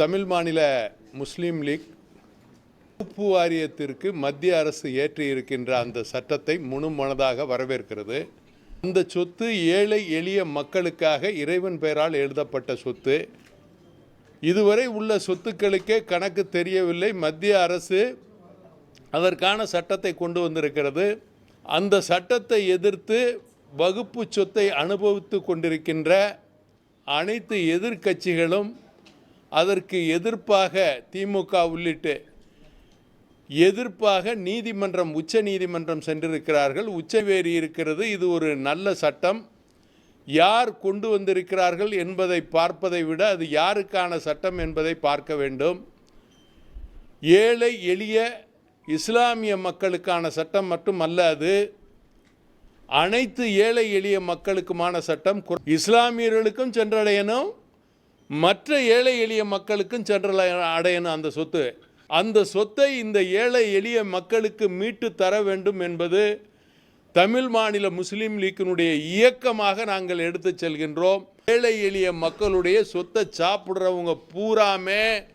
தமிழ் மாநில முஸ்லீம் லீக் உப்பு வாரியத்திற்கு மத்திய அரசு ஏற்றி இருக்கின்ற அந்த சட்டத்தை முழுமனதாக வரவேற்கிறது. அந்த சொத்து ஏழை எளிய மக்களுக்காக இறைவன் பெயரால் எழுதப்பட்ட சொத்து. இதுவரை உள்ள சொத்துக்களுக்கே கணக்கு தெரியவில்லை. மத்திய அரசு அதற்கான சட்டத்தை கொண்டு வந்திருக்கிறது. அந்த சட்டத்தை எதிர்த்து வகுப்பு சொத்தை அனுபவித்து கொண்டிருக்கின்ற அனைத்து எதிர்க்கட்சிகளும் அதற்கு எதிர்ப்பாக திமுக உள்ளிட்டு எதிர்ப்பாக நீதிமன்றம் உச்ச நீதிமன்றம் சென்றிருக்கிறார்கள். உச்சவேரி இருக்கிறது. இது ஒரு நல்ல சட்டம். யார் கொண்டு வந்திருக்கிறார்கள் என்பதை பார்ப்பதை விட அது யாருக்கான சட்டம் என்பதை பார்க்க வேண்டும். ஏழை எளிய இஸ்லாமிய மக்களுக்கான சட்டம் மட்டுமல்ல அது. அனைத்து ஏழை எளிய மக்களுக்குமான சட்டம். இஸ்லாமியர்களுக்கும் சென்றடையணும். மற்ற ஏழை எளிய மக்களுக்கும் சென்றல அடையணும் அந்த சொத்து. அந்த சொத்தை இந்த ஏழை எளிய மக்களுக்கு மீட்டு தர வேண்டும் என்பது தமிழ் மாநில முஸ்லீம் லீக்கினுடைய இயக்கமாக நாங்கள் எடுத்து செல்கின்றோம். ஏழை எளிய மக்களுடைய சொத்தை சாப்பிட்றவங்க பூராமே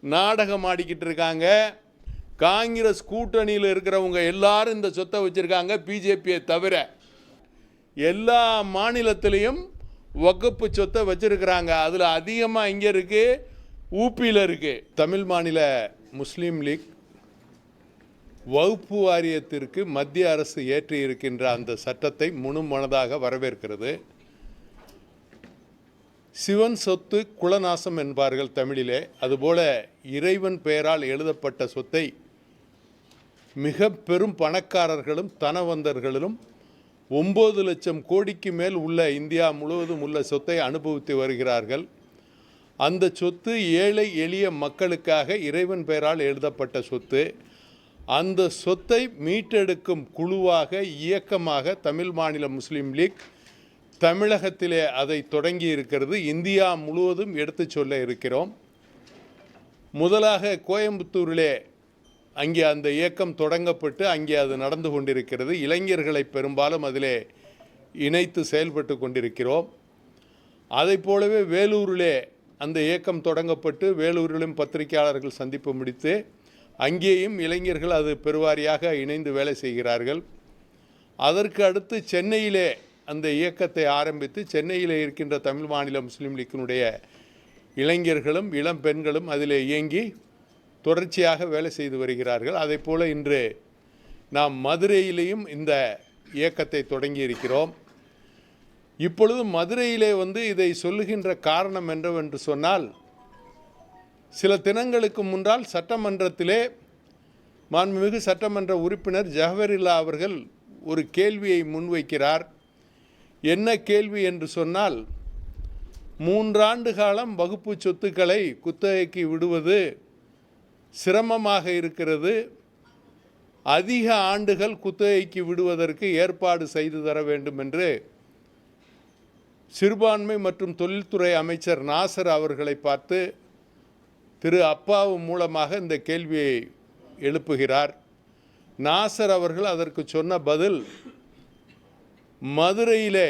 நாடகம் ஆடிக்கிட்டு இருக்காங்க. காங்கிரஸ் கூட்டணியில் இருக்கிறவங்க எல்லாரும் இந்த சொத்தை வச்சுருக்காங்க பிஜேபியை தவிர. எல்லா மாநிலத்திலையும் வகுப்பு சொத்தை வச்சுருக்கிறாங்க. அதில் அதிகமாக இங்கே இருக்குது ஊப்பியில் இருக்குது தமிழ் மாநில முஸ்லீம் லீக் வகுப்பு வாரியத்திற்கு மத்திய அரசு ஏற்றி இருக்கின்ற அந்த சட்டத்தை முழுமனதாக வரவேற்கிறது. சிவன் சொத்து குலநாசம் என்பார்கள் தமிழிலே. அதுபோல இறைவன் பெயரால் எழுதப்பட்ட சொத்தை மிக பெரும் பணக்காரர்களும் தனவந்தர்களும் ஒம்பது லட்சம் கோடிக்கு மேல் உள்ள இந்தியா முழுவதும் உள்ள சொத்தை அனுபவித்து வருகிறார்கள். அந்த சொத்து ஏழை எளிய மக்களுக்காக இறைவன் பெயரால் எழுதப்பட்ட சொத்து. அந்த சொத்தை மீட்டெடுக்கும் குழுவாக இயக்கமாக தமிழ் மாநில முஸ்லீம் லீக் தமிழகத்திலே அதை தொடங்கி இருக்கிறது. இந்தியா முழுவதும் எடுத்துச் சொல்ல இருக்கிறோம். முதலாக கோயம்புத்தூரிலே அங்கே அந்த இயக்கம் தொடங்கப்பட்டு அங்கே அது நடந்து கொண்டிருக்கிறது. இளைஞர்களை பெரும்பாலும் அதிலே இணைத்து செயல்பட்டு கொண்டிருக்கிறோம். அதைப் போலவே வேலூரிலே அந்த இயக்கம் தொடங்கப்பட்டு வேலூரிலும் பத்திரிகையாளர்கள் சந்திப்பு முடித்து அங்கேயும் இளைஞர்கள் அது பெருவாரியாக இணைந்து வேலை செய்கிறார்கள். அதற்கு அடுத்து சென்னையிலே அந்த இயக்கத்தை ஆரம்பித்து சென்னையிலே இருக்கின்ற தமிழ் மாநில முஸ்லீம் லீக்கினுடைய இளைஞர்களும் இளம் பெண்களும் அதில் இயங்கி தொடர்ச்சியாக வேலை செய்து வருகிறார்கள். அதே போல் இன்று நாம் மதுரையிலேயும் இந்த இயக்கத்தை தொடங்கி இருக்கிறோம். இப்பொழுது மதுரையிலே வந்து இதை சொல்லுகின்ற காரணம் என்னவென்று சொன்னால் சில தினங்களுக்கு முன்னால் சட்டமன்றத்திலே மாண்புமிகு சட்டமன்ற உறுப்பினர் ஜஹவரில்லா அவர்கள் ஒரு கேள்வியை முன்வைக்கிறார். என்ன கேள்வி என்று சொன்னால் மூன்றாண்டு காலம் வகுப்பு சொத்துக்களை குத்தகைக்கு விடுவது சிரமமாக இருக்கிறது. அதிக ஆண்டுகள் குத்தகைக்கு விடுவதற்கு ஏற்பாடு செய்து தர வேண்டும் என்று சிறுபான்மை மற்றும் தொழில்துறை அமைச்சர் நாசர் அவர்களை பார்த்து திரு அப்பாவு மூலமாக இந்த கேள்வியை எழுப்புகிறார். நாசர் அவர்கள் அதற்கு சொன்ன பதில் மதுரையிலே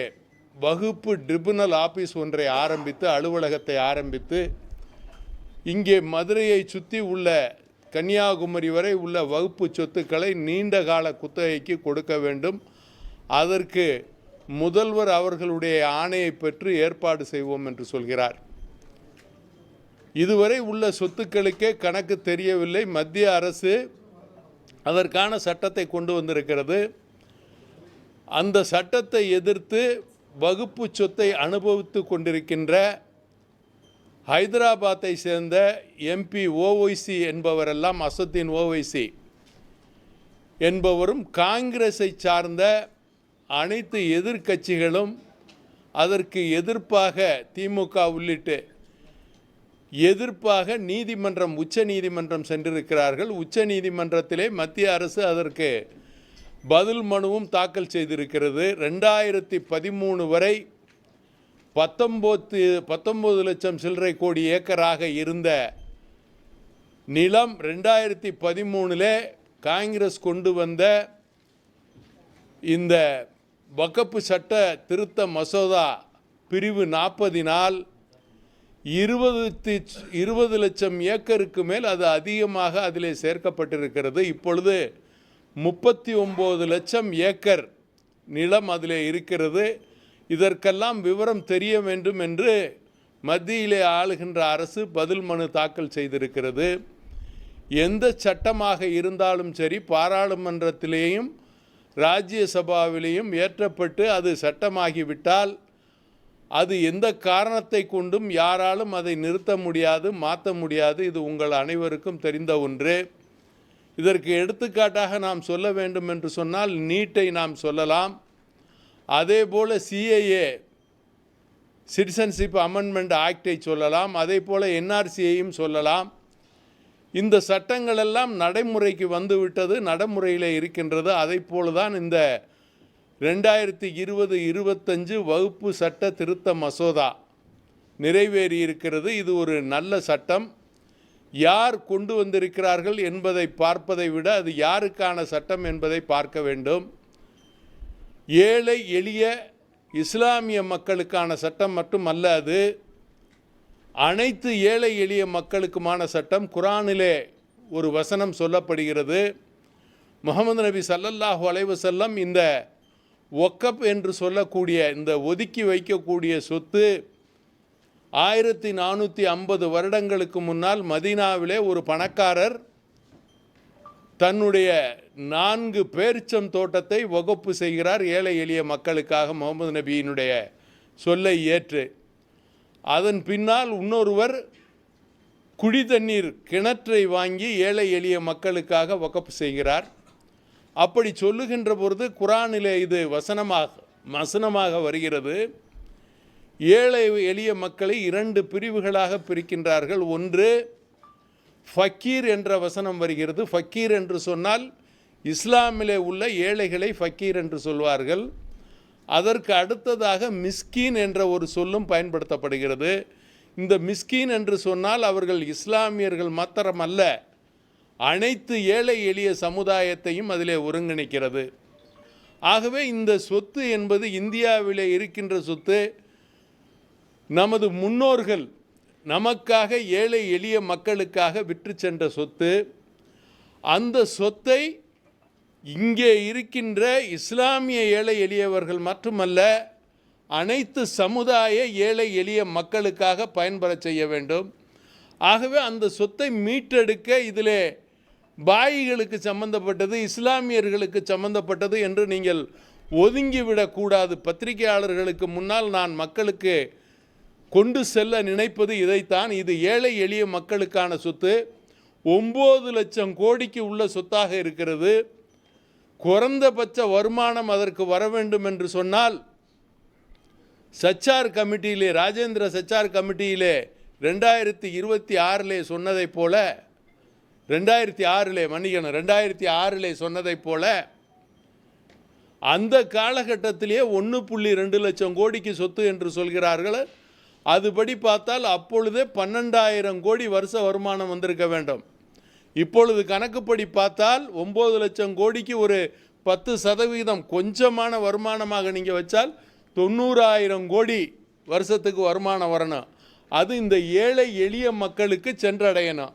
வகுப்பு ட்ரிபுனல் ஆபீஸ் ஒன்றை ஆரம்பித்து அலுவலகத்தை ஆரம்பித்து இங்கே மதுரையை சுற்றி உள்ள கன்னியாகுமரி வரை உள்ள வகுப்பு சொத்துக்களை நீண்ட கால குத்தகைக்கு கொடுக்க வேண்டும். அதற்கு முதல்வர் அவர்களுடைய ஆணையை பெற்று ஏற்பாடு செய்வோம் என்று சொல்கிறார். இதுவரை உள்ள சொத்துக்களுக்கே கணக்கு தெரியவில்லை. மத்திய அரசு அதற்கான சட்டத்தை கொண்டு வந்திருக்கிறது. அந்த சட்டத்தை எதிர்த்து வகுப்பு சொத்தை அனுபவித்து கொண்டிருக்கின்ற ஹைதராபாத்தை சேர்ந்த எம்பி ஓஒய்சி என்பவரெல்லாம் அசத்தின் ஓவைசி என்பவரும் காங்கிரஸை சார்ந்த அனைத்து எதிர்க்கட்சிகளும் அதற்கு எதிர்ப்பாக திமுக உள்ளிட்டு எதிர்ப்பாக நீதிமன்றம் உச்ச நீதிமன்றம் சென்றிருக்கிறார்கள். உச்ச நீதிமன்றத்திலே மத்திய அரசு அதற்கு பதில் மனுவும் தாக்கல் செய்திருக்கிறது. ரெண்டாயிரத்தி பதிமூணு வரை பத்தொம்போது பத்தொம்பது லட்சம் சில்லறை கோடி ஏக்கராக இருந்த நிலம் ரெண்டாயிரத்தி பதிமூணில் காங்கிரஸ் கொண்டு வந்த இந்த வக்கப்பு சட்ட திருத்த மசோதா பிரிவு நாற்பதினால் இருபது இருபது லட்சம் ஏக்கருக்கு மேல் அது அதிகமாக அதில் சேர்க்கப்பட்டிருக்கிறது. இப்பொழுது முப்பத்தி ஒம்பது லட்சம் ஏக்கர் நிலம் அதில் இருக்கிறது. இதற்கெல்லாம் விவரம் தெரிய வேண்டும் என்று மத்தியிலே ஆளுகின்ற அரசு பதில் மனு தாக்கல் செய்திருக்கிறது. எந்த சட்டமாக இருந்தாலும் சரி பாராளுமன்றத்திலேயும் ராஜ்யசபாவிலேயும் ஏற்றப்பட்டு அது சட்டமாகிவிட்டால் அது எந்த காரணத்தை கொண்டும் யாராலும் அதை நிறுத்த முடியாது மாற்ற முடியாது இது உங்கள் அனைவருக்கும் தெரிந்த ஒன்று. இதற்கு எடுத்துக்காட்டாக நாம் சொல்ல வேண்டும் என்று சொன்னால் நீட்டை நாம் சொல்லலாம். அதே போல் சிஏஏ சிட்டிசன்ஷிப் அமெண்ட்மெண்ட் ஆக்டை சொல்லலாம் அதே போல் என்ஆர்சியையும் சொல்லலாம். இந்த சட்டங்கள் எல்லாம் நடைமுறைக்கு வந்துவிட்டது நடைமுறையில் இருக்கின்றது. அதை போல தான் இந்த ரெண்டாயிரத்தி இருபது இருபத்தஞ்சு வகுப்பு சட்ட திருத்த மசோதா நிறைவேறி இருக்கிறது. இது ஒரு நல்ல சட்டம். யார் கொண்டு வந்திருக்கிறார்கள் என்பதை பார்ப்பதை விட அது யாருக்கான சட்டம் என்பதை பார்க்க வேண்டும். ஏழை எளிய இஸ்லாமிய மக்களுக்கான சட்டம் மட்டுமல்ல அது அனைத்து ஏழை எளிய மக்களுக்குமான சட்டம். குரானிலே ஒரு வசனம் சொல்லப்படுகிறது. முகமது நபி சல்லல்லாஹு அலைஹி செல்லம் இந்த ஒக்கப் என்று சொல்லக்கூடிய இந்த ஒதுக்கி வைக்கக்கூடிய சொத்து ஆயிரத்தி நானூற்றி ஐம்பது வருடங்களுக்கு முன்னால் மதீனாவிலே ஒரு பணக்காரர் தன்னுடைய நான்கு பேரிச்சம் தோட்டத்தை வகுப்பு செய்கிறார் ஏழை எளிய மக்களுக்காக முகமது நபியினுடைய சொல்லை ஏற்று. அதன் பின்னால் இன்னொருவர் குடி தண்ணீர் கிணற்றை வாங்கி ஏழை எளிய மக்களுக்காக வகப்பு செய்கிறார். அப்படி சொல்லுகின்ற பொழுது குரானிலே இது வசனமாக வசனமாக வருகிறது. ஏழை எளிய மக்களை இரண்டு பிரிவுகளாக பிரிக்கின்றார்கள். ஒன்று ஃபக்கீர் என்ற வசனம் வருகிறது. ஃபக்கீர் என்று சொன்னால் இஸ்லாமிலே உள்ள ஏழைகளை ஃபக்கீர் என்று சொல்வார்கள். அதற்கு அடுத்ததாக மிஸ்கீன் என்ற ஒரு சொல்லும் பயன்படுத்தப்படுகிறது. இந்த மிஸ்கீன் என்று சொன்னால் அவர்கள் இஸ்லாமியர்கள் மாத்திரமல்ல அனைத்து ஏழை எளிய சமுதாயத்தையும் அதிலே ஒருங்கிணைக்கிறது. ஆகவே இந்த சொத்து என்பது இந்தியாவிலே இருக்கின்ற சொத்து. நமது முன்னோர்கள் நமக்காக ஏழை எளிய மக்களுக்காக விற்று சென்ற சொத்து அந்த சொத்தை இங்கே இருக்கின்ற இஸ்லாமிய ஏழை எளியவர்கள் மட்டுமல்ல அனைத்து சமுதாய ஏழை எளிய மக்களுக்காக பயன்பெற செய்ய வேண்டும். ஆகவே அந்த சொத்தை மீட்டெடுக்க இதிலே பாயிகளுக்கு சம்பந்தப்பட்டது இஸ்லாமியர்களுக்கு சம்பந்தப்பட்டது என்று நீங்கள் ஒதுங்கிவிடக்கூடாது பத்திரிகையாளர்களுக்கு முன்னால் நான் மக்களுக்கு கொண்டு செல்ல நினைப்பது இதைத்தான். இது ஏழை எளிய மக்களுக்கான சொத்து. ஒம்பது லட்சம் கோடிக்கு உள்ள சொத்தாக இருக்கிறது. குறைந்தபட்ச வருமானம் அதற்கு வர வேண்டும் என்று சொன்னால் சச்சார் கமிட்டியிலே ராஜேந்திர சச்சார் கமிட்டியிலே ரெண்டாயிரத்தி இருபத்தி ஆறிலே சொன்னதைப் போல ரெண்டாயிரத்தி ஆறிலே மன்னிக்கணும் ரெண்டாயிரத்தி ஆறிலே சொன்னதைப் போல அந்த காலகட்டத்திலேயே ஒன்று புள்ளி ரெண்டு லட்சம் கோடிக்கு சொத்து என்று சொல்கிறார்கள். அதுபடி பார்த்தால் அப்பொழுதே பன்னெண்டாயிரம் கோடி வருஷ வருமானம் வந்திருக்க வேண்டும். இப்பொழுது கணக்குப்படி பார்த்தால் ஒம்பது லட்சம் கோடிக்கு ஒரு பத்து சதவீதம் கொஞ்சமான வருமானமாக நீங்கள் வச்சால் தொண்ணூறாயிரம் கோடி வருஷத்துக்கு வருமானம் வரணும். அது இந்த ஏழை எளிய மக்களுக்கு சென்றடையணும்.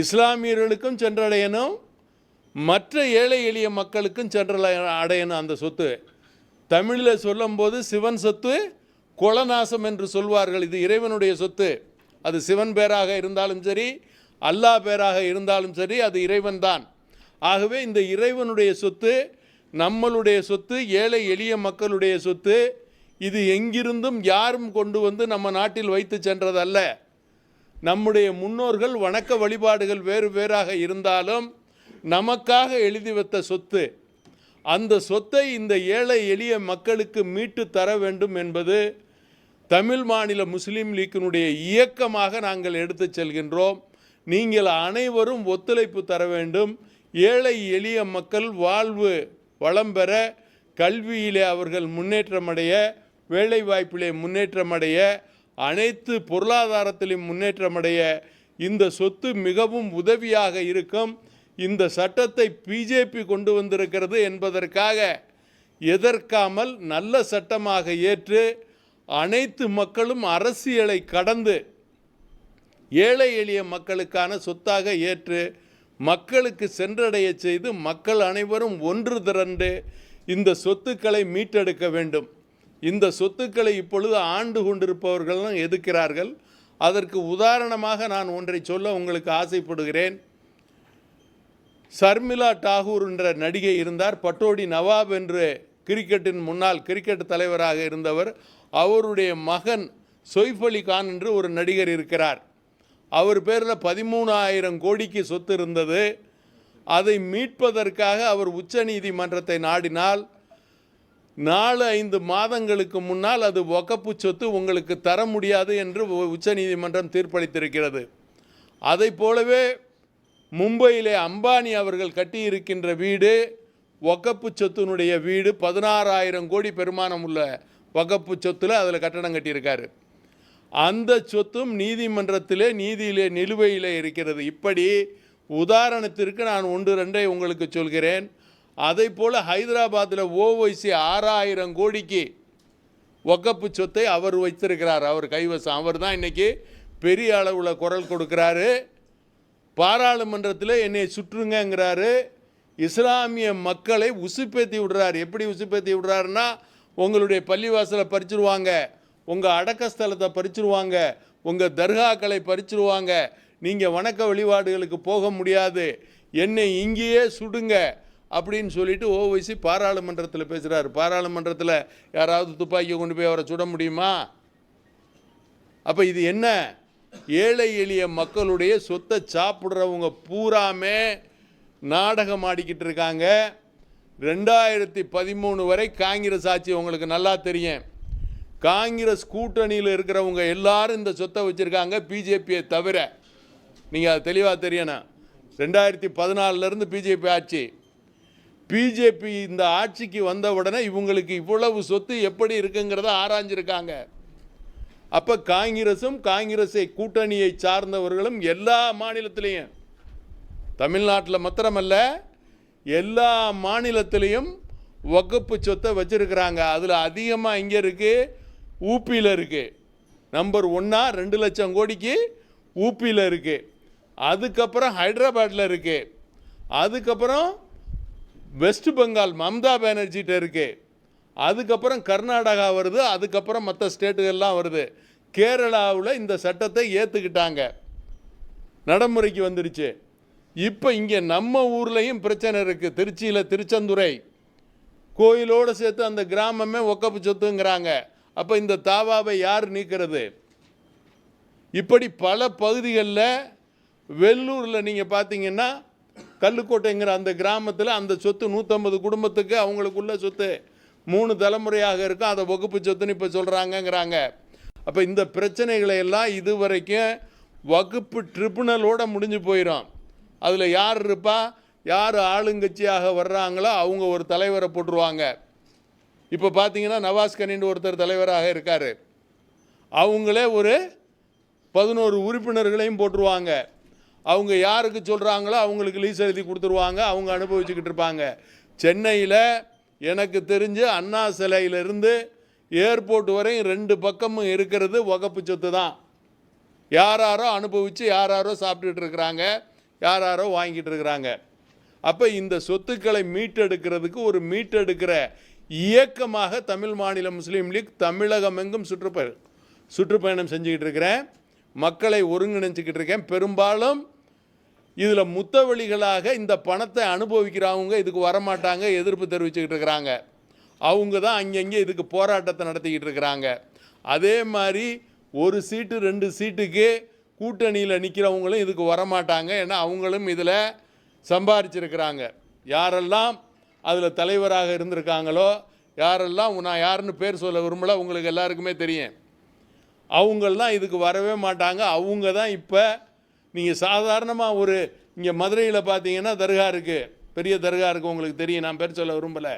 இஸ்லாமியர்களுக்கும் சென்றடையணும். மற்ற ஏழை எளிய மக்களுக்கும் சென்ற அடையணும் அந்த சொத்து. தமிழில் சொல்லும்போது சிவன் சொத்து குலநாசம் என்று சொல்வார்கள். இது இறைவனுடைய சொத்து. அது சிவன் பேராக இருந்தாலும் சரி அல்லாஹ் பேராக இருந்தாலும் சரி அது இறைவன்தான். ஆகவே இந்த இறைவனுடைய சொத்து நம்மளுடைய சொத்து ஏழை எளிய மக்களுடைய சொத்து இது எங்கிருந்தும் யாரும் கொண்டு வந்து நம்ம நாட்டில் வைத்து சென்றதல்ல. நம்முடைய முன்னோர்கள் வணக்க வழிபாடுகள் வேறு வேறாக இருந்தாலும் நமக்காக எழுதி வைத்த சொத்து. அந்த சொத்தை இந்த ஏழை எளிய மக்களுக்கு மீட்டு தர வேண்டும் என்பது தமிழ் மாநில முஸ்லீம் லீக்கினுடைய இயக்கமாக நாங்கள் எடுத்து செல்கின்றோம். நீங்கள் அனைவரும் ஒத்துழைப்பு தர வேண்டும். ஏழை எளிய மக்கள் வாழ்வு வளம் பெற கல்வியிலே அவர்கள் முன்னேற்றமடைய வேலைவாய்ப்பிலே முன்னேற்றமடைய அனைத்து பொருளாதாரத்திலும் முன்னேற்றமடைய இந்த சொத்து மிகவும் உதவியாக இருக்கும். இந்த சட்டத்தை பிஜேபி கொண்டு வந்திருக்கிறது என்பதற்காக எதற்காமல் நல்ல சட்டமாக ஏற்று அனைத்து மக்களும் அரசியலை கடந்து ஏழை எளிய மக்களுக்கான சொத்தாக ஏற்று மக்களுக்கு சென்றடைய செய்து மக்கள் அனைவரும் ஒன்று திரண்டு இந்த சொத்துக்களை மீட்டெடுக்க வேண்டும். இந்த சொத்துக்களை இப்பொழுது ஆண்டு கொண்டிருப்பவர்களும் எதிர்க்கிறார்கள் அதற்கு உதாரணமாக நான் ஒன்றை சொல்ல உங்களுக்கு ஆசைப்படுகிறேன். சர்மிளா டாகூர் என்ற நடிகை இருந்தார். பட்டோடி நவாப் என்று கிரிக்கெட்டின் முன்னாள் கிரிக்கெட் தலைவராக இருந்தவர். அவருடைய மகன் சொய்ஃப் அலி கான் என்று ஒரு நடிகர் இருக்கிறார். அவர் பேரில் பதிமூணாயிரம் கோடிக்கு சொத்து இருந்தது. அதை மீட்பதற்காக அவர் உச்சநீதிமன்றத்தை நாடினால் நாலு ஐந்து மாதங்களுக்கு முன்னால் அது வகப்பு சொத்து உங்களுக்கு தர முடியாது என்று உச்ச உச்சநீதிமன்றம் தீர்ப்பளித்திருக்கிறது. அதை போலவே மும்பையிலே அம்பானி அவர்கள் கட்டியிருக்கின்ற வீடு வகப்பு சொத்தினுடைய வீடு பதினாறாயிரம் கோடி பெருமானம் உள்ள வகப்பு சொத்தில் அதில் கட்டடம் கட்டியிருக்காரு. அந்த சொத்தும் நீதிமன்றத்திலே நீதியிலே நிலுவையிலே இருக்கிறது. இப்படி உதாரணத்திற்கு நான் ஒன்று ரெண்டை உங்களுக்கு சொல்கிறேன். அதை போல் ஹைதராபாத்தில் ஓவைசி ஆறாயிரம் கோடிக்கு வக்கப்பு சொத்தை அவர் வைத்திருக்கிறார். அவர் கைவசம். அவர் தான் இன்றைக்கி பெரிய அளவில் குரல் கொடுக்குறாரு. பாராளுமன்றத்தில் என்னை சுற்றுங்கங்கிறாரு. இஸ்லாமிய மக்களை உசுப்பேத்தி விடுறாரு. எப்படி உசுப்பேத்தி விடுறாருன்னா உங்களுடைய பள்ளிவாசலை பறிச்சிருவாங்க உங்கள் அடக்க ஸ்தலத்தை பறிச்சிருவாங்க உங்கள் தர்காக்களை பறிச்சிருவாங்க. நீங்கள் வணக்க வழிபாடுகளுக்கு போக முடியாது. என்னை இங்கேயே சுடுங்க அப்படின்னு சொல்லிட்டு ஓவைசி பாராளுமன்றத்தில் பேசுகிறாரு பாராளுமன்றத்தில் யாராவது துப்பாக்கியை கொண்டு போய் அவரை சுட முடியுமா? அப்போ இது என்ன? ஏழை எளிய மக்களுடைய சொத்தை சாப்பிட்றவங்க பூராமே நாடகம் ஆடிக்கிட்டு இருக்காங்க. ரெண்டாயிரத்தி பதிமூணு வரை காங்கிரஸ் ஆட்சி உங்களுக்கு நல்லா தெரியும். காங்கிரஸ் கூட்டணியில் இருக்கிறவங்க எல்லாரும் இந்த சொத்தை வச்சுருக்காங்க பிஜேபியை தவிர. நீங்கள் அது தெளிவாக தெரியணும். ரெண்டாயிரத்தி பதினாலிருந்து பிஜேபி ஆட்சி. பிஜேபி இந்த ஆட்சிக்கு வந்த உடனே இவங்களுக்கு இவ்வளவு சொத்து எப்படி இருக்குங்கிறத ஆராய்ஞ்சிருக்காங்க. அப்போ காங்கிரஸும் காங்கிரஸை கூட்டணியை சார்ந்தவர்களும் எல்லா மாநிலத்திலையும் தமிழ்நாட்டில் மாத்திரமல்ல எல்லா மாநிலத்திலையும் வகுப்பு சொத்தை வச்சுருக்கிறாங்க. அதில் அதிகமாக இங்கே இருக்குது ஊப்பியில் இருக்குது நம்பர் ஒன்றா ரெண்டு லட்சம் கோடிக்கு ஊப்பியில் இருக்குது அதுக்கப்புறம் ஹைதராபாட்டில் இருக்குது அதுக்கப்புறம் வெஸ்ட் பெங்கால் மம்தா பானர்ஜிகிட்ட இருக்குது அதுக்கப்புறம் கர்நாடகா வருது அதுக்கப்புறம் மற்ற ஸ்டேட்டுகள்லாம் வருது. கேரளாவில் இந்த சட்டத்தை ஏற்றுக்கிட்டாங்க நடைமுறைக்கு வந்துருச்சு. இப்போ இங்கே நம்ம ஊர்லேயும் பிரச்சனை இருக்குது திருச்சியில் திருச்செந்துறை. கோயிலோடு சேர்த்து அந்த கிராமமே ஒக்கப்பு சொத்துங்கிறாங்க. அப்போ இந்த தாவாவை யார் நீக்கிறது? இப்படி பல பகுதிகளில் வெள்ளூரில் நீங்கள் பார்த்தீங்கன்னா கல்லுக்கோட்டைங்கிற அந்த கிராமத்தில் அந்த சொத்து நூற்றம்பது குடும்பத்துக்கு அவங்களுக்குள்ள சொத்து. மூணு தலைமுறையாக இருக்கும் அதை வகுப்பு சொத்துன்னு இப்போ சொல்கிறாங்கங்கிறாங்க அப்போ இந்த பிரச்சனைகளை எல்லாம் இதுவரைக்கும் வகுப்பு ட்ரிபுனலோட முடிஞ்சு போயிடும் அதில் யார் இருப்பா? யார் ஆளுங்கட்சியாக வர்றாங்களோ அவங்க ஒரு தலைவரை போட்டுருவாங்க. இப்போ பார்த்தீங்கன்னா நவாஸ் கனின்னு ஒருத்தர் தலைவராக இருக்கார். அவங்களே ஒரு பதினோரு உறுப்பினர்களையும் போட்டுருவாங்க. அவங்க யாருக்கு சொல்கிறாங்களோ அவங்களுக்கு லீஸ் எழுதி கொடுத்துருவாங்க. அவங்க அனுபவிச்சுக்கிட்டு இருப்பாங்க. சென்னையில் எனக்கு தெரிஞ்சு அண்ணா சிலையிலிருந்து ஏர்போர்ட் வரையும் ரெண்டு பக்கமும் இருக்கிறது வகப்பு சொத்து தான். யாராரோ அனுபவித்து யாராரோ சாப்பிட்டுட்டு இருக்கிறாங்க யாராரோ வாங்கிட்டு இருக்கிறாங்க. அப்போ இந்த சொத்துக்களை மீட்டெடுக்கிறதுக்கு ஒரு மீட்டெடுக்கிற இயக்கமாக தமிழ் மாநில முஸ்லீம் லீக் தமிழகம் எங்கும் சுற்றுப்பயணம் சுற்றுப்பயணம் செஞ்சுக்கிட்டு இருக்கிறேன். மக்களை ஒருங்கிணைச்சிக்கிட்டு இருக்கேன். பெரும்பாலும் இதில் முத்தவழிகளாக இந்த பணத்தை அனுபவிக்கிறவங்க இதுக்கு வரமாட்டாங்க எதிர்ப்பு தெரிவிச்சுக்கிட்டு இருக்கிறாங்க. அவங்க தான் அங்கங்கே இதுக்கு போராட்டத்தை நடத்திக்கிட்டு இருக்கிறாங்க. அதே மாதிரி ஒரு சீட்டு ரெண்டு சீட்டுக்கு கூட்டணியில் நிற்கிறவங்களும் இதுக்கு வரமாட்டாங்க ஏன்னா அவங்களும் இதில் சம்பாரிச்சிருக்கிறாங்க. யாரெல்லாம் அதில் தலைவராக இருந்திருக்காங்களோ யாரெல்லாம் நான் யாருன்னு பேர் சொல்ல விரும்பல உங்களுக்கு எல்லாருக்குமே தெரியும். அவங்களாம் இதுக்கு வரவே மாட்டாங்க. அவங்க தான் இப்போ நீங்கள் சாதாரணமாக ஒரு இங்கே மதுரையில் பார்த்தீங்கன்னா தர்கா இருக்குது பெரிய தர்கா இருக்குது உங்களுக்கு தெரியும் நான் பேர் சொல்ல விரும்பலை.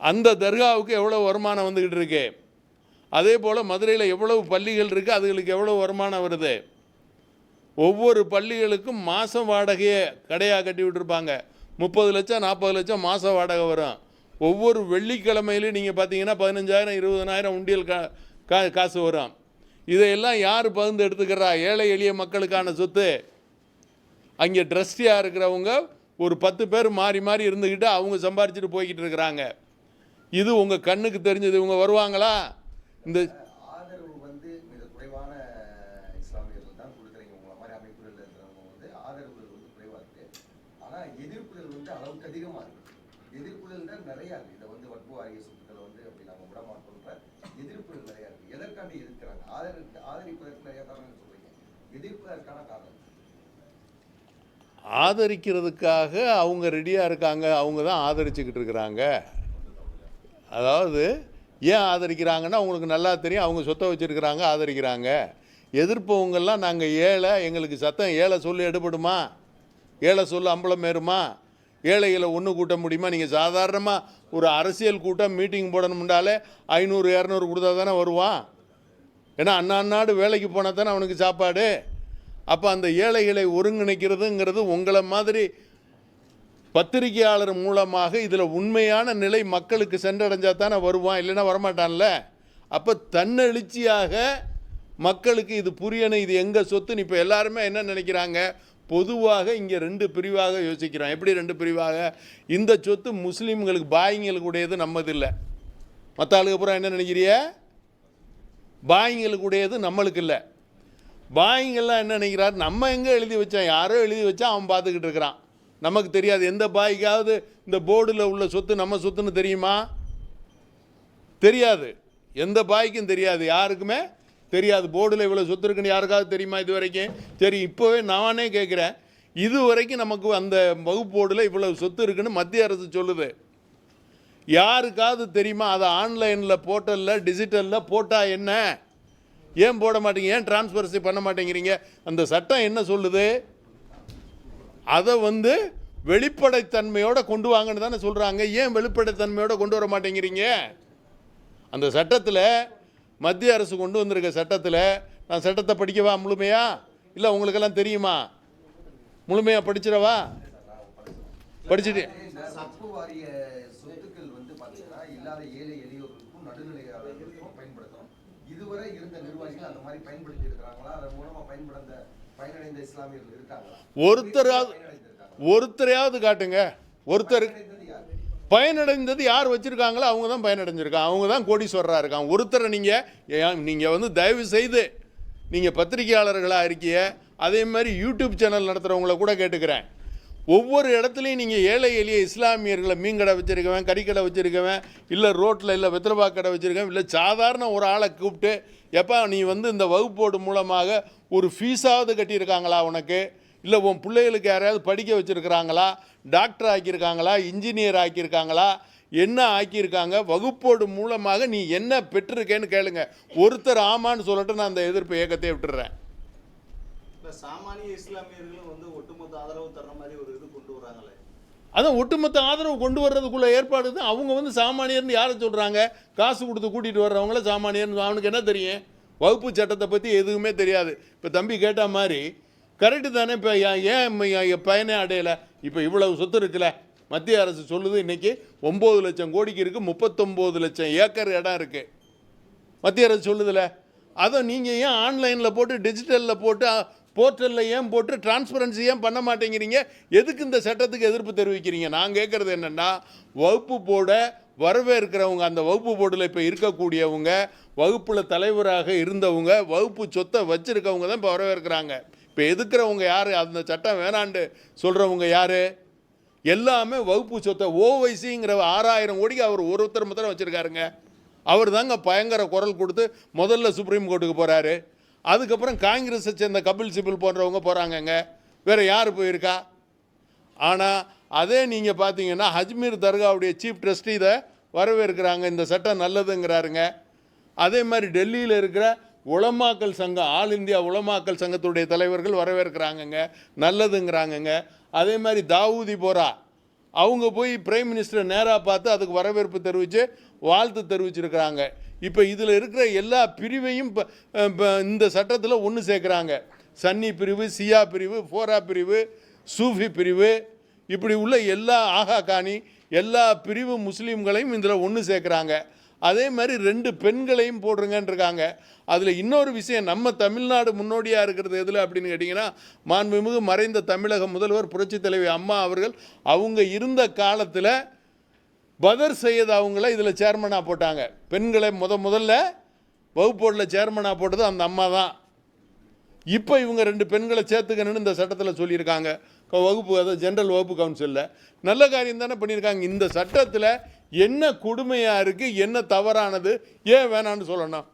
அந்த தர்காவுக்கு எவ்வளோ வருமானம் வந்துக்கிட்டு இருக்கு? அதே போல் மதுரையில் எவ்வளவு பள்ளிகள் இருக்குது அதுகளுக்கு எவ்வளோ வருமானம் வருது? ஒவ்வொரு பள்ளிகளுக்கும் மாதம் வாடகையை கடையாக கட்டி விட்டுருப்பாங்க. முப்பது லட்சம் நாற்பது லட்சம் மாத வாடகை வரும். ஒவ்வொரு வெள்ளிக்கிழமையிலையும் நீங்கள் பார்த்தீங்கன்னா பதினஞ்சாயிரம் இருபதனாயிரம் உண்டியல் கா கா காசு வரும். இதையெல்லாம் யார் பகிர்ந்து எடுத்துக்கிறா? ஏழை எளிய மக்களுக்கான சொத்து. அங்கே ட்ரஸ்டியாக இருக்கிறவங்க ஒரு பத்து பேர் மாறி மாறி இருந்துக்கிட்டு அவங்க சம்பாரிச்சிட்டு போய்கிட்டு இருக்கிறாங்க. இது உங்கள் கண்ணுக்கு தெரிஞ்சது. இவங்க வருவாங்களா? இந்த ஆதரவு வந்து மிக குறைவான இஸ்லாமியர்கள் தான் கொடுக்குறீங்க உங்களை மாதிரி அமைப்புகள் இருக்கிறவங்க வந்து ஆதரவுகள் வந்து குறைவா இருக்கு ஆனா எதிர்ப்புகள் வந்து அளவுக்கு அதிகமா இருக்கு எதிர்ப்புகள் தான் நிறைய இருக்கு இதை வந்து வட்பு வாரிய சொத்துக்களை வந்து அப்படி நாம விட மாட்டோம்ன்ற எதிர்ப்புகள் நிறைய இருக்கு எதற்காண்டி எதிர்க்கிறாங்க ஆதரவு ஆதரிப்பதற்கு நிறைய காரணங்கள் சொல்றீங்க எதிர்ப்பு அதற்கான காரணம் ஆதரிக்கிறதுக்காக அவங்க ரெடியாக இருக்காங்க அவங்க தான் ஆதரிச்சுக்கிட்டு இருக்கிறாங்க. அதாவது ஏன் ஆதரிக்கிறாங்கன்னா அவங்களுக்கு நல்லா தெரியும் அவங்க சொத்தை வச்சுருக்கிறாங்க ஆதரிக்கிறாங்க. எதிர்ப்பவங்கெல்லாம் நாங்கள் ஏழை எங்களுக்கு சத்தம் ஏழை சொல்லு எடுபடுமா? ஏழை சொல்லு அம்பலம் ஏறுமா? ஏழைகளை ஒன்று கூட்ட முடியுமா? நீங்கள் சாதாரணமாக ஒரு அரசியல் கூட்டம் மீட்டிங் போடணும்னாலே ஐநூறு இரநூறு கொடுத்தா தானே வருவான். ஏன்னா அண்ணா அண்ணாடு வேலைக்கு போனால் தானே அவனுக்கு சாப்பாடு. அப்போ அந்த ஏழைகளை ஒருங்கிணைக்கிறதுங்கிறது உங்களை மாதிரி பத்திரிகையாளர் மூலமாக இதில் உண்மையான நிலை மக்களுக்கு சென்றடைஞ்சா தானே வருவான் இல்லைன்னா வரமாட்டான்ல? அப்போ தன்னெழுச்சியாக மக்களுக்கு இது புரியணும் இது எங்கள் சொத்துன்னு இப்போ எல்லாருமே என்ன நினைக்கிறாங்க? பொதுவாக இங்கே ரெண்டு பிரிவாக யோசிக்கிறோம். எப்படி ரெண்டு பிரிவாக? இந்த சொத்து முஸ்லீம்களுக்கு பாயிங்களுக்கு உடையது நம்மது இல்லை மற்ற ஆளுக்கு அப்புறம் என்ன நினைக்கிறிய? பாயிங்களுக்கு உடையது நம்மளுக்கு இல்லை. பாய்ங்கெல்லாம் என்ன நினைக்கிறார்? நம்ம எங்கே எழுதி வச்சோம்? யாரோ எழுதி வச்சா அவன் பார்த்துக்கிட்டு இருக்கிறான். நமக்கு தெரியாது. எந்த பாய்க்காவது இந்த போர்டில் உள்ள சொத்து நம்ம சொத்துன்னு தெரியுமா? தெரியாது. எந்த பாய்க்கும் தெரியாது. யாருக்குமே தெரியாது. போர்டில் இவ்வளோ சொத்து இருக்குன்னு யாருக்காவது தெரியுமா இது வரைக்கும் சரி இப்போவே நானே கேட்குறேன் இது வரைக்கும் நமக்கு அந்த வகுப்போர்டில் இவ்வளோ சொத்து இருக்குன்னு மத்திய அரசு சொல்லுது. யாருக்காவது தெரியுமா? அதை ஆன்லைனில் போர்ட்டலில் டிஜிட்டலில் போட்டால் என்ன? ஏன் போட மாட்டீங்க? ஏன் டிரான்ஸ்பரன்சி பண்ண மாட்டேங்கிறீங்க? அந்த சட்டம் என்ன சொல்லுது? அதை வந்து வெளிப்படைத்தன்மையோட கொண்டு வாங்கன்னு தானே சொல்கிறாங்க ஏன் வெளிப்படைத்தன்மையோடு கொண்டு வர மாட்டேங்கிறீங்க? அந்த சட்டத்தில் மத்திய அரசு கொண்டு வந்திருக்க சட்டத்தில் நான் சட்டத்தை படிக்கவா முழுமையா? இல்லை உங்களுக்கெல்லாம் தெரியுமா? முழுமையாக படிச்சிடவா? படிச்சுட்டு இந்த வக்ஃபு வாரிய சொத்துக்கள் வந்து பாத்தீங்கன்னா இல்லாத ஏழை எளியோருக்கும் நடுநிலையாளர்களுக்கும் பயன்படுத்தணும் இதுவரை அந்த மாதிரி பயன்படுத்தி இருக்கிறாங்களா அதன் மூலமா பயன்படுத்த பயனடைந்த இஸ்லாமியர்கள் இருக்காங்களா? ஒருத்தராவது ஒருத்தரையாவது காட்டுங்க. ஒருத்தர் பயனடைந்தது யார்? பயனடைந்தது யார் வச்சுருக்காங்களோ அவங்க தான் பயனடைஞ்சிருக்காங்க. அவங்க தான் கோடீஸ்வரராக இருக்காங்க. ஒருத்தரை நீங்கள் நீங்கள் வந்து தயவு செய்து நீங்கள் பத்திரிகையாளர்களாக இருக்கிய அதே மாதிரி யூடியூப் சேனல் நடத்துகிறவங்கள கூட கேட்டுக்கிறேன். ஒவ்வொரு இடத்துலையும் நீங்கள் ஏழை எளிய இஸ்லாமியர்களை மீன் கடை வச்சுருக்கவன் கறிக்கடை வச்சுருக்கவன் இல்லை ரோட்டில் இல்லை வெத்திரபா கடை வச்சுருக்கவன் இல்லை சாதாரண ஒரு ஆளை கூப்பிட்டு எப்பா நீ வந்து இந்த வகுப்போடு மூலமாக ஒரு ஃபீஸாவது கட்டியிருக்காங்களா உனக்கு? இல்லை உன் பிள்ளைகளுக்கு யாரையாவது படிக்க வச்சுருக்கிறாங்களா? டாக்டர் ஆக்கியிருக்காங்களா? இன்ஜினியர் ஆக்கியிருக்காங்களா? என்ன ஆக்கியிருக்காங்க? வகுப்போடு மூலமாக நீ என்ன பெற்றிருக்கேன்னு கேளுங்க. ஒருத்தர் ஆமான்னு சொல்லிட்டு நான் அந்த எதிர்ப்பு இயக்கத்தை விட்டுறேன் சாமானிய இஸ்லாமியர்களும் வந்து ஒட்டுமொத்த ஆதரவு தர்ற மாதிரி ஒரு இது கொண்டு வராங்களே அதான் ஒட்டுமொத்த ஆதரவு கொண்டு வர்றதுக்குள்ள ஏற்பாடு தான். அவங்க வந்து சாமானியர்னு யாரை சொல்கிறாங்க காசு கொடுத்து கூட்டிகிட்டு வர்றவங்கள சாமானியர்னு. அவனுக்கு என்ன தெரியும்? வகுப்பு சட்டத்தை பற்றி எதுவுமே தெரியாது. இப்போ தம்பி கேட்ட மாதிரி கரெக்டு தானே? இப்போ ஏன் பயனே என் பையனே அடையலை? இப்போ இவ்வளவு சொத்து இருக்குல்ல? மத்திய அரசு சொல்லுது இன்னைக்கு ஒம்பது லட்சம் கோடிக்கு இருக்குது முப்பத்தொம்போது லட்சம் ஏக்கர் இடம் இருக்குது மத்திய அரசு சொல்லுதில்ல அதை நீங்கள் ஏன் ஆன்லைனில் போட்டு டிஜிட்டலில் போட்டு போர்ட்டலில் ஏன் போட்டு டிரான்ஸ்பரன்சி ஏன் பண்ண மாட்டேங்கிறீங்க? எதுக்கு இந்த சட்டத்துக்கு எதிர்ப்பு தெரிவிக்கிறீங்க? நான் கேட்குறது என்னென்னா வகுப்பு போட வரவேற்கிறவங்க அந்த வகுப்பு போர்டில் இப்போ இருக்கக்கூடியவங்க வகுப்பில் தலைவராக இருந்தவங்க வகுப்பு சொத்தை வச்சுருக்கவங்க தான் இப்போ வரவேற்கிறாங்க. இப்போ எதுக்குறவங்க யார்? அந்த சட்டம் வேணாண்டு சொல்கிறவங்க யார்? எல்லாமே வகுப்பு சொத்தை ஓவைசிங்கிற ஆறாயிரம் கோடிக்கு அவர் ஒருத்தர் மாத்திரம் வச்சுருக்காருங்க. அவர் தாங்க பயங்கர குரல் கொடுத்து முதல்ல சுப்ரீம் கோர்ட்டுக்கு போகிறாரு அதுக்கப்புறம் காங்கிரஸை சேர்ந்த கபில் சிபில் போன்றவங்க போகிறாங்கங்க வேறு யார் போயிருக்கா? ஆனால் அதே நீங்கள் பார்த்தீங்கன்னா அஜ்மீர் தர்காவுடைய சீஃப் ட்ரஸ்டி இதை வரவேற்கிறாங்க. இந்த சட்டம் நல்லதுங்கிறாருங்க. அதே மாதிரி டெல்லியில் இருக்கிற உளமாக்கல் சங்கம் ஆல் இந்தியா உலமாக்கல் சங்கத்துடைய தலைவர்கள் வரவேற்கிறாங்கங்க. நல்லதுங்கிறாங்கங்க. அதே மாதிரி தாவூதி போரா அவங்க போய் பிரைம் மினிஸ்டரை நேராக பார்த்து அதுக்கு வரவேற்பு தெரிவித்து வாழ்த்து தெரிவிச்சிருக்கிறாங்க. இப்போ இதில் இருக்கிற எல்லா பிரிவையும் இப்போ இந்த சட்டத்தில் ஒன்று சேர்க்குறாங்க. சன்னி பிரிவு சியா பிரிவு ஃபோரா பிரிவு சூஃபி பிரிவு இப்படி உள்ள எல்லா ஆகா காணி எல்லா பிரிவு முஸ்லீம்களையும் இதில் ஒன்று சேர்க்குறாங்க. அதே மாதிரி ரெண்டு பெண்களையும் போடுறங்கன்றிருக்காங்க அதில் இன்னொரு விஷயம் நம்ம தமிழ்நாடு முன்னோடியாக இருக்கிறது எதில் அப்படின்னு கேட்டிங்கன்னா மாண்புமிகு மறைந்த தமிழக முதல்வர் புரட்சித் தலைவி அம்மா அவர்கள் அவங்க இருந்த காலத்தில் பதர் சையத் அவங்கள இதில் சேர்மனாக போட்டாங்க. பெண்களை முத முதல்ல வகுப்போர்டில் சேர்மனாக போட்டது அந்த அம்மா தான். இப்போ இவங்க ரெண்டு பெண்களை சேர்த்துக்கணும்னு இந்த சட்டத்தில் சொல்லியிருக்காங்க. வகுப்பு அதாவது ஜென்ரல் வகுப்பு கவுன்சிலில் நல்ல காரியம் தானே பண்ணியிருக்காங்க. இந்த சட்டத்தில் என்ன கொடுமையாக இருக்குது என்ன தவறானது? ஏன் வேணான்னு சொல்லணும்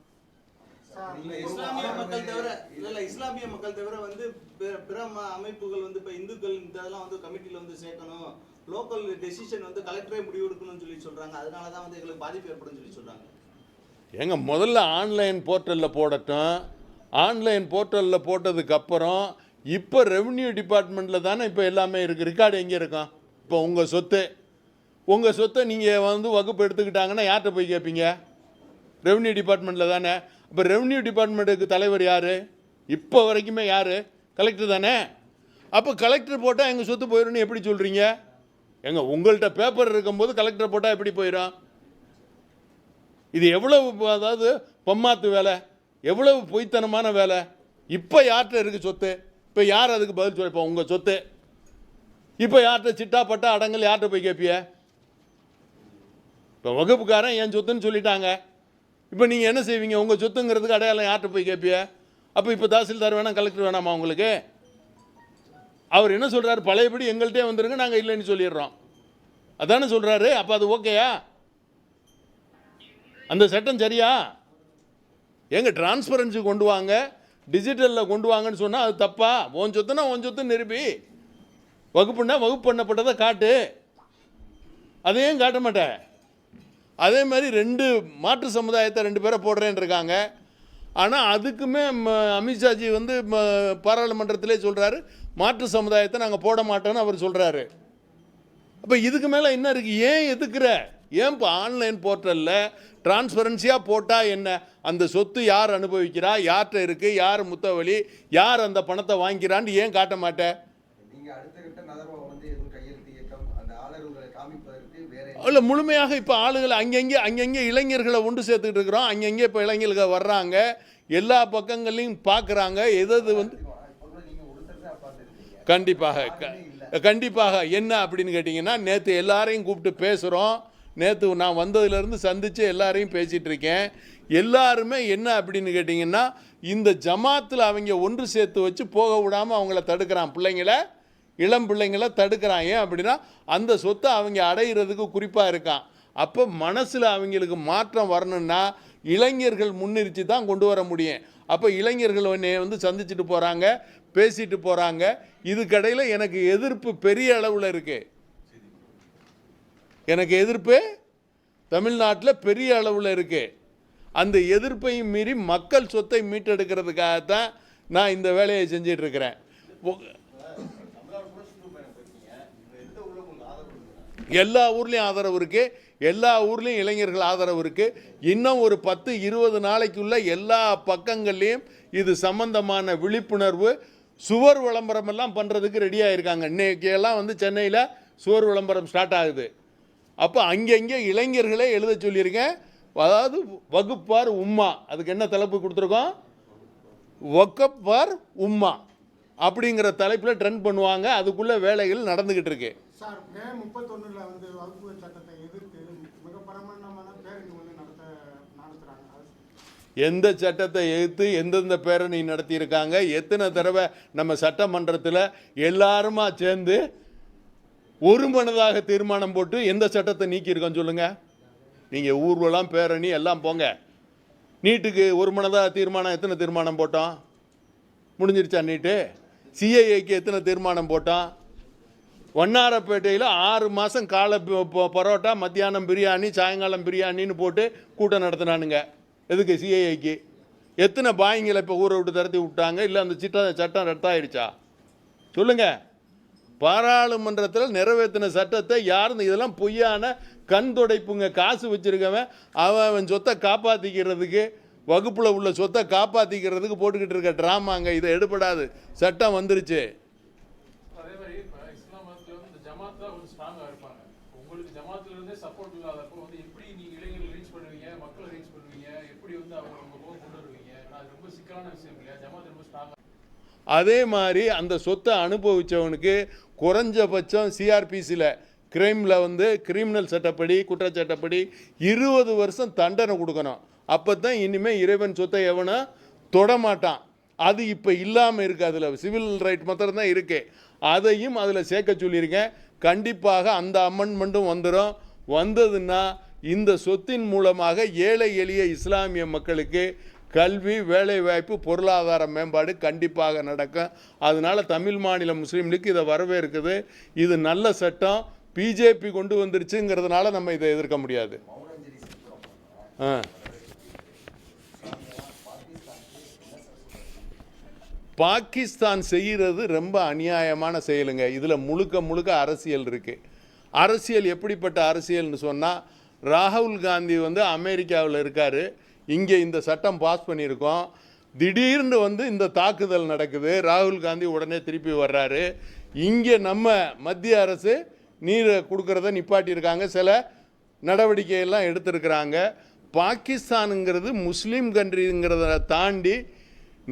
இஸ்லாமிய மக்கள் தவிர இல்ல இஸ்லாமிய மக்கள் தவிர வந்து பிற- அமைப்புகள் வந்து இப்ப இந்துக்கள் இந்த இதெல்லாம் வந்து கமிட்டில வந்து சேர்க்கணும். லோக்கல் டெசிஷன் வந்து கலெக்டரே முடிவு எடுக்கணும்னு சொல்லி சொல்றாங்க. அதனால தான் வந்து எங்களுக்கு பாதிப்பு ஏற்படும் சொல்லி சொல்றாங்க. ஏங்க முதல்ல ஆன்லைன் போர்ட்டலில் போடட்டும். ஆன்லைன் போர்ட்டலில் போட்டதுக்கப்புறம் இப்போ ரெவென்யூ டிபார்ட்மெண்ட்டில் தானே இப்போ எல்லாமே இருக்குது ரெக்கார்டு எங்கே இருக்கும் இப்போ உங்கள் சொத்து. உங்கள் சொத்தை நீங்கள் வந்து வகுப்பு எடுத்துக்கிட்டாங்கன்னா யார்கிட்ட போய் கேட்பீங்க ரெவன்யூ டிபார்ட்மெண்ட்டில் தானே. இப்போ ரெவன்யூ டிபார்ட்மெண்ட்டுக்கு தலைவர் யார்? இப்போ வரைக்குமே யார்? கலெக்டர் தானே. அப்போ கலெக்டர் போட்டால் எங்கள் சொத்து போயிடும்னு எப்படி சொல்கிறீங்க எங்க உங்கள்கிட்ட பேப்பர் இருக்கும்போது கலெக்டர் போட்டால் எப்படி போயிடும் இது எவ்வளவு அதாவது பொம்மாத்து வேலை எவ்வளவு பொய்த்தனமான வேலை. இப்போ யார்கிட்ட இருக்குது சொத்து? இப்போ யார் அதுக்கு பதில் சொல்லிப்போம் உங்கள் சொத்து. இப்போ யார்கிட்ட சிட்டா பட்டா அடங்கல் யார்கிட்ட போய் கேட்பிய இப்போ வகுப்புக்காரன் என் சொத்துன்னு சொல்லிட்டாங்க. இப்போ நீங்கள் என்ன செய்வீங்க? உங்கள் சொத்துங்கிறதுக்கு அடையாளம் யார்கிட்ட போய் கேட்பிய அப்போ இப்போ தாசில்தார் வேணாம் கலெக்டர் வேணாமா உங்களுக்கு? அவர் என்ன சொல்கிறாரு பழையபடி எங்கள்கிட்டே வந்துருங்க நாங்கள் இல்லைன்னு சொல்லிடுறோம். அதானே சொல்கிறாரு அப்போ அது ஓகேயா? அந்த சட்டம் சரியா? எங்கே டிரான்ஸ்பரன்சி கொண்டு வாங்க டிஜிட்டலில் கொண்டு வாங்கன்னு சொன்னால் அது தப்பா? உன் சொத்துனா உன் சொத்து நிரூபி. வகுப்புன்னா வகுப்பு பண்ணப்பட்டதை காட்டு. அதையும் காட்ட மாட்டேன். அதே மாதிரி ரெண்டு மாற்று சமுதாயத்தை ரெண்டு பேரை போடுறேன்னு இருக்காங்க. ஆனால் அதுக்குமே ம, அமித்ஷாஜி வந்து பாராளுமன்றத்திலே சொல்கிறாரு மாற்று சமுதாயத்தை நாங்கள் போட மாட்டோம்னு அவர் சொல்கிறாரு அப்போ இதுக்கு மேலே என்ன இருக்குது ஏன் எதுக்குற? ஏன் இப்போ ஆன்லைன் போர்ட்டலில் டிரான்ஸ்பரன்சியாக போட்டால் என்ன? அந்த சொத்து யார் அனுபவிக்கிறா? யார்கிட்ட இருக்குது யார் முத்தவழி யார் அந்த பணத்தை வாங்கிக்கிறான்னு ஏன் காட்ட மாட்டேன் நீங்க அடுத்த கட்ட நகர்வை வந்து எதுவும் கையெழுத்து இயக்கம் அந்த ஆளர்வுகளை காமிப்பதற்கு வேற இல்லை முழுமையாக இப்போ ஆளுகளை அங்கங்கே அங்கங்கே இளைஞர்களை ஒன்று சேர்த்துக்கிட்டு இருக்கிறோம். அங்கங்கே இப்போ இளைஞர்கள் வர்றாங்க. எல்லா பக்கங்களையும் பார்க்குறாங்க எது வந்து? கண்டிப்பாக க- கண்டிப்பாக. என்ன அப்படின்னு கேட்டிங்கன்னா நேற்று எல்லாரையும் கூப்பிட்டு பேசுகிறோம் நேற்று நான் வந்ததுலேருந்து சந்தித்து எல்லாரையும் பேசிகிட்டு இருக்கேன். எல்லாருமே என்ன அப்படின்னு கேட்டிங்கன்னா இந்த ஜமாத்தில் அவங்க ஒன்று சேர்த்து வச்சு போக விடாமல் அவங்கள தடுக்கிறான். பிள்ளைங்கள இளம் பிள்ளைங்கள தடுக்கிறான். ஏன் அப்படின்னா அந்த சொத்தை அவங்க அடையிறதுக்கு குறிப்பாக இருக்கான். அப்போ மனசில் அவங்களுக்கு மாற்றம் வரணும்னா இளைஞர்கள் முன்னிறுத்தி தான் கொண்டு வர முடியும். அப்போ இளைஞர்கள் என்னை வந்து சந்திச்சுட்டு போகிறாங்க பேசிட்டு போகிறாங்க இதுக்கடையில் எனக்கு எதிர்ப்பு பெரிய அளவில் இருக்குது எனக்கு எதிர்ப்பு தமிழ்நாட்டில் பெரிய அளவில் இருக்குது அந்த எதிர்ப்பையும் மீறி மக்கள் சொத்தை மீட்டெடுக்கிறதுக்காகத்தான் நான் இந்த வேலையை செஞ்சிட்ருக்கிறேன் இருக்கிறேன் ஒ- எல்லா ஊர்லேயும் ஆதரவு இருக்குது எல்லா ஊர்லேயும் இளைஞர்கள் ஆதரவு இருக்குது இன்னும் ஒரு பத்து இருபது நாளைக்குள்ள எல்லா பக்கங்கள்லேயும் இது சம்பந்தமான விழிப்புணர்வு சுவர் விளம்பரம் எல்லாம் பண்ணுறதுக்கு ரெடியாக இருக்காங்க இன்னைக்கு எல்லாம் வந்து சென்னையில் சுவர் விளம்பரம் ஸ்டார்ட் ஆகுது. அப்போ அங்கங்கே இளைஞர்களே எழுத சொல்லியிருக்கேன். அதாவது வகுப்பார் உம்மா. அதுக்கு என்ன தலைப்பு கொடுத்துருக்கோம்? வகுப்பார் ஃபார் உம்மா. அப்படிங்கிற தலைப்பில் ட்ரெண்ட் பண்ணுவாங்க. அதுக்குள்ளே வேலைகள் நடந்துக்கிட்டு இருக்கு. சார் மே முப்பத்தொன்னுல வந்து வகுப்பு சட்டத்தை எதிர்த்து மிக பிரமாண்டமான பேரணி வந்து நடத்த நடத்துறாங்க. எந்த சட்டத்தை எதிர்த்து எந்தெந்த பேரணி நடத்தியிருக்காங்க? எத்தனை தடவை நம்ம சட்டமன்றத்தில் எல்லாருமா சேர்ந்து ஒரு மனதாக தீர்மானம் போட்டு எந்த சட்டத்தை நீக்கியிருக்கோம் சொல்லுங்கள் நீங்கள் ஊர்வலம் பேரணி எல்லாம் போங்க. நீட்டுக்கு ஒரு மனதாக தீர்மானம் எத்தனை தீர்மானம் போட்டோம்? முடிஞ்சிருச்சா நீட்டு? சிஏஏக்கு எத்தனை தீர்மானம் போட்டோம்? வண்ணாரப்பேட்டையில் ஆறு மாதம் காலை பரோட்டா மத்தியானம் பிரியாணி சாயங்காலம் பிரியாணின்னு போட்டு கூட்டம் நடத்தினானுங்க. எதுக்கு? சிஐஐக்கு எத்தனை பாய்ங்களை இப்போ ஊரை விட்டு திரட்டி விட்டாங்க? இல்லை அந்த சிட்டம் சட்டம் ரத்தாயிடுச்சா? சொல்லுங்கள் பாராளுமன்றத்தில் நிறைவேற்றின சட்டத்தை யாரும் இதெல்லாம் பொய்யான கண் துடைப்புங்க. காசு வச்சுருக்கவன் அவன் அவன் சொத்தை காப்பாற்றிக்கிறதுக்கு வகுப்பில் உள்ள சொத்தை காப்பாற்றிக்கிறதுக்கு போட்டுக்கிட்டு இருக்க ட்ராமாங்க இதை எடுபடாது. சட்டம் வந்துருச்சு அதே மாதிரி இப்ப இஸ்லாம் மதத்துல வந்து இந்த ஜமாத் தான் கொஞ்சம் ஸ்ட்ராங்கா இருப்பாங்க உங்களுக்கு ஜமாத்துல இருந்தே சப்போர்ட் இல்லாதப்போ வந்து எப்படி நீங்க இளைஞர்கள் ரீச் பண்ணுவீங்க வந்து ரொம்ப ஸ்ட்ராங் அதே மாதிரி அந்த சொத்தை அனுபவித்தவனுக்கு குறைஞ்சபட்சம் சிஆர்பிசியில் கிரைமில் வந்து கிரிமினல் சட்டப்படி குற்றச்சட்டப்படி இருபது வருஷம் தண்டனை கொடுக்கணும். அப்போ தான் இனிமேல் இறைவன் சொத்தை எவனும் தொடமாட்டான். அது இப்போ இல்லாமல் இருக்குது அதில் சிவில் ரைட் மாத்திரம் தான் அதையும் அதில் சேர்க்க சொல்லியிருக்கேன். கண்டிப்பாக அந்த அமெண்ட்மெண்ட்டும் வந்துடும் வந்ததுன்னா இந்த சொத்தின் மூலமாக ஏழை எளிய இஸ்லாமிய மக்களுக்கு கல்வி வேலைவாய்ப்பு பொருளாதார மேம்பாடு கண்டிப்பாக நடக்கும். அதனால தமிழ் மாநில முஸ்லீம்களுக்கு இதை வரவேற்குது. இது நல்ல சட்டம். பிஜேபி கொண்டு வந்துருச்சுங்கிறதுனால நம்ம இதை எதிர்க்க முடியாது. ஆ. பாகிஸ்தான் செய்கிறது ரொம்ப அநியாயமான செயலுங்க. இதில் முழுக்க முழுக்க அரசியல் இருக்குது அரசியல் எப்படிப்பட்ட அரசியல்னு சொன்னால் ராகுல் காந்தி வந்து அமெரிக்காவில் இருக்கார். இங்கே இந்த சட்டம் பாஸ் பண்ணியிருக்கோம். திடீர்னு வந்து இந்த தாக்குதல் நடக்குது. ராகுல் காந்தி உடனே திருப்பி வர்றாரு. இங்கே நம்ம மத்திய அரசு நீரை கொடுக்கறத நிப்பாட்டியிருக்காங்க. சில நடவடிக்கையெல்லாம் எடுத்திருக்கிறாங்க. பாகிஸ்தானுங்கிறது முஸ்லீம் கண்ட்ரிங்கிறத தாண்டி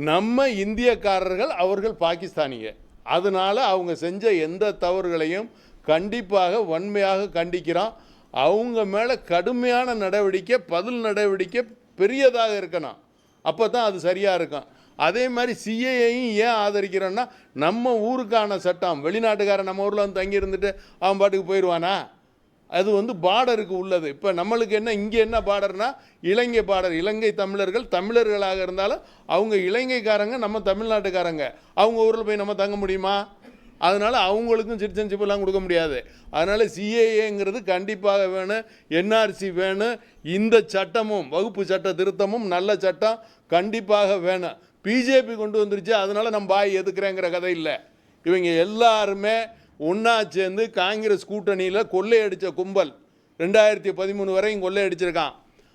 நம்ம இந்தியக்காரர்கள் அவர்கள் பாகிஸ்தானிய அதனால அவங்க செஞ்ச எந்த தவறுகளையும் கண்டிப்பாக வன்மையாக கண்டிக்கிறோம். அவங்க மேலே கடுமையான நடவடிக்கை பதில் நடவடிக்கை பெரியதாக இருக்கணும். அப்போ தான் அது சரியாக இருக்கும். அதே மாதிரி சிஏயையும் ஏன் ஆதரிக்கிறோன்னா நம்ம ஊருக்கான சட்டம் வெளிநாட்டுக்காரன் நம்ம ஊரில் வந்து தங்கி இருந்துட்டு அவன் பாட்டுக்கு போயிடுவானா? அது வந்து பார்டருக்கு உள்ளது. இப்போ நம்மளுக்கு என்ன இங்கே என்ன பார்டர்னா இலங்கை பார்டர் இலங்கை தமிழர்கள் தமிழர்களாக இருந்தாலும் அவங்க இலங்கைக்காரங்க நம்ம தமிழ்நாட்டுக்காரங்க. அவங்க ஊரில் போய் நம்ம தங்க முடியுமா? அதனால் அவங்களுக்கும் சிட்டிசன்ஷிப்லாம் கொடுக்க முடியாது. அதனால் சிஏஏங்கிறது கண்டிப்பாக வேணும். என்ஆர்சி வேணும். இந்த சட்டமும் வகுப்பு சட்ட திருத்தமும் நல்ல சட்டம் கண்டிப்பாக வேணும். பிஜேபி கொண்டு வந்துருச்சு. அதனால் நம்ம பாய் எதுக்குறேங்கிற கதை இல்லை. இவங்க எல்லாருமே ஒன்றா சேர்ந்து காங்கிரஸ் கூட்டணியில் கொள்ளையடித்த கும்பல் ரெண்டாயிரத்தி பதிமூணு வரையும் கொள்ளையடிச்சிருக்கான்.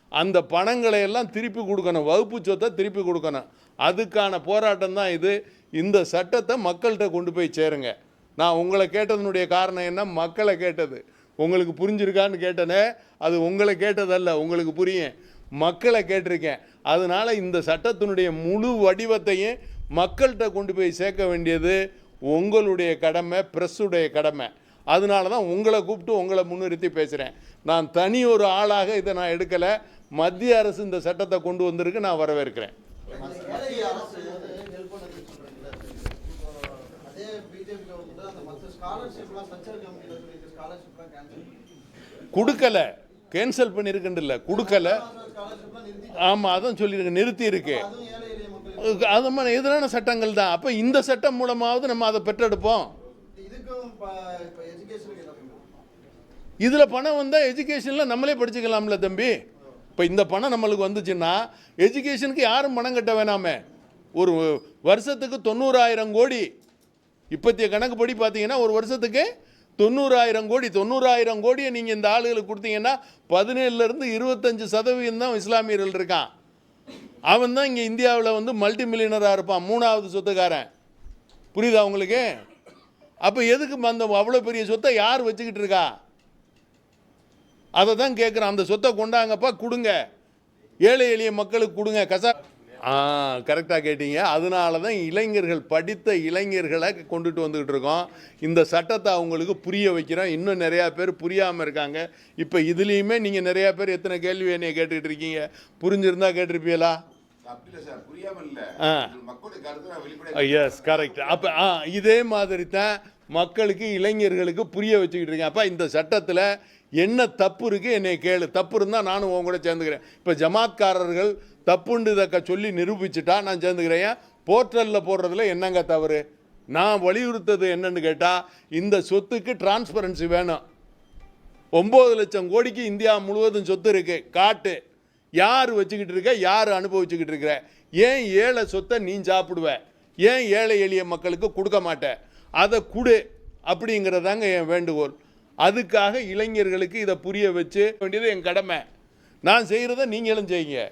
அந்த பணங்களை எல்லாம் திருப்பி கொடுக்கணும். வகுப்பு சொத்தை திருப்பி கொடுக்கணும். அதுக்கான போராட்டம் தான் இது. இந்த சட்டத்தை மக்கள்கிட்ட கொண்டு போய் சேருங்க. நான் உங்களை கேட்டதனுடைய காரணம் என்ன? மக்களை கேட்டது. உங்களுக்கு புரிஞ்சிருக்கான்னு கேட்டனே அது உங்களை கேட்டதல்ல உங்களுக்கு புரியும். மக்களை கேட்டிருக்கேன். அதனால இந்த சட்டத்தினுடைய முழு வடிவத்தையும் மக்கள்கிட்ட கொண்டு போய் சேர்க்க வேண்டியது உங்களுடைய கடமை ப்ரெஸ்ஸுடைய கடமை. அதனால தான் உங்களை கூப்பிட்டு உங்களை முன்னிறுத்தி பேசுகிறேன் நான் தனி ஒரு ஆளாக இதை நான் எடுக்கலை. மத்திய அரசு இந்த சட்டத்தை கொண்டு வந்திருக்கு நான் வரவேற்கிறேன் மத்திய அரசு ஹெல்ப் பண்ணதுன்னு சொல்றீங்களா இப்போ அதே பிஜேபி கவர்மெண்ட் அந்த மற்ற ஸ்காலர்ஷிப்லாம் ஸ்ட்ரக்சர் கமிட்டியில் சொல்லிட்டு ஸ்காலர்ஷிப்லாம் கேன்சல் கொடுக்கல. கேன்சல் பண்ணியிருக்குன்றில்ல கொடுக்கல. ஆமாம் அதான் சொல்லியிருக்கு நிறுத்தி இருக்கு அது மாதிரி எதிரான சட்டங்கள் தான். அப்போ இந்த சட்டம் மூலமாவது நம்ம அதை பெற்றெடுப்போம். இதில் பணம் வந்தால் எஜுகேஷனில் நம்மளே படிச்சுக்கலாம்ல தம்பி. இப்போ இந்த பணம் நம்மளுக்கு வந்துச்சுன்னா எஜுகேஷனுக்கு யாரும் பணம் கட்ட வேணாமே. ஒரு வருஷத்துக்கு தொண்ணூறாயிரம் கோடி. இப்பத்திய கணக்குப்படி பார்த்தீங்கன்னா ஒரு வருஷத்துக்கு தொண்ணூறாயிரம் கோடி தொண்ணூறாயிரம் கோடியை நீங்கள் இந்த ஆளுகளுக்கு கொடுத்தீங்கன்னா பதினேழுலேருந்து இருபத்தஞ்சு சதவீதம் தான் இஸ்லாமியர்கள் இருக்கான். அவன் தான் இங்கே இந்தியாவில் வந்து மல்டி மில்லியனராக இருப்பான் மூணாவது சொத்துக்காரன். புரியுதா உங்களுக்கு? அப்போ எதுக்கு அந்த அவ்வளோ பெரிய சொத்தை யார் வச்சுக்கிட்டு இருக்கா? அதை தான் கேட்குறேன் அந்த சொத்தை கொண்டாங்கப்பா கொடுங்க. ஏழை எளிய மக்களுக்கு கொடுங்க. கசா ஆ கரெக்டாக கேட்டீங்க. அதனால தான் இளைஞர்கள் படித்த இளைஞர்களை கொண்டுட்டு வந்துக்கிட்டு இருக்கோம். இந்த சட்டத்தை அவங்களுக்கு புரிய வைக்கிறோம். இன்னும் நிறையா பேர் புரியாமல் இருக்காங்க. இப்போ இதுலேயுமே நீங்கள் நிறையா பேர் எத்தனை கேள்வி என்னைய கேட்டுக்கிட்டு இருக்கீங்க? புரிஞ்சிருந்தா கேட்டிருப்பீங்களா? எஸ் கரெக்ட் அப்போ ஆ இதே மாதிரி தான் மக்களுக்கு இளைஞர்களுக்கு புரிய வச்சுக்கிட்டு இருக்கேன். அப்போ இந்த சட்டத்தில் என்ன தப்பு இருக்குது என்னை கேளு. தப்பு இருந்தால் நானும் உன் கூட சேர்ந்துக்கிறேன். இப்போ ஜமாத்காரர்கள் தப்புண்டு இதை சொல்லி நிரூபிச்சுட்டா நான் சேர்ந்துக்கிறேன். ஏன்? போர்ட்டலில் போடுறதுல என்னங்க தவறு? நான் வலியுறுத்தது என்னன்னு கேட்டால் இந்த சொத்துக்கு டிரான்ஸ்பரன்சி வேணும். ஒம்பது லட்சம் கோடிக்கு இந்தியா முழுவதும் சொத்து இருக்குது காட்டு. யார் வச்சுக்கிட்டு இருக்க? யார் அனுபவிச்சுக்கிட்டு இருக்கிற? ஏன் ஏழை சொத்தை நீ சாப்பிடுவ? ஏன் ஏழை எளிய மக்களுக்கு கொடுக்க மாட்ட? அதை கொடு அப்படிங்கிறதாங்க என் வேண்டுகோள். அதுக்காக இளைஞர்களுக்கு இதை புரிய வச்சு வேண்டியது என் கடமை. நான் செய்கிறத நீங்களும் செய்யுங்க.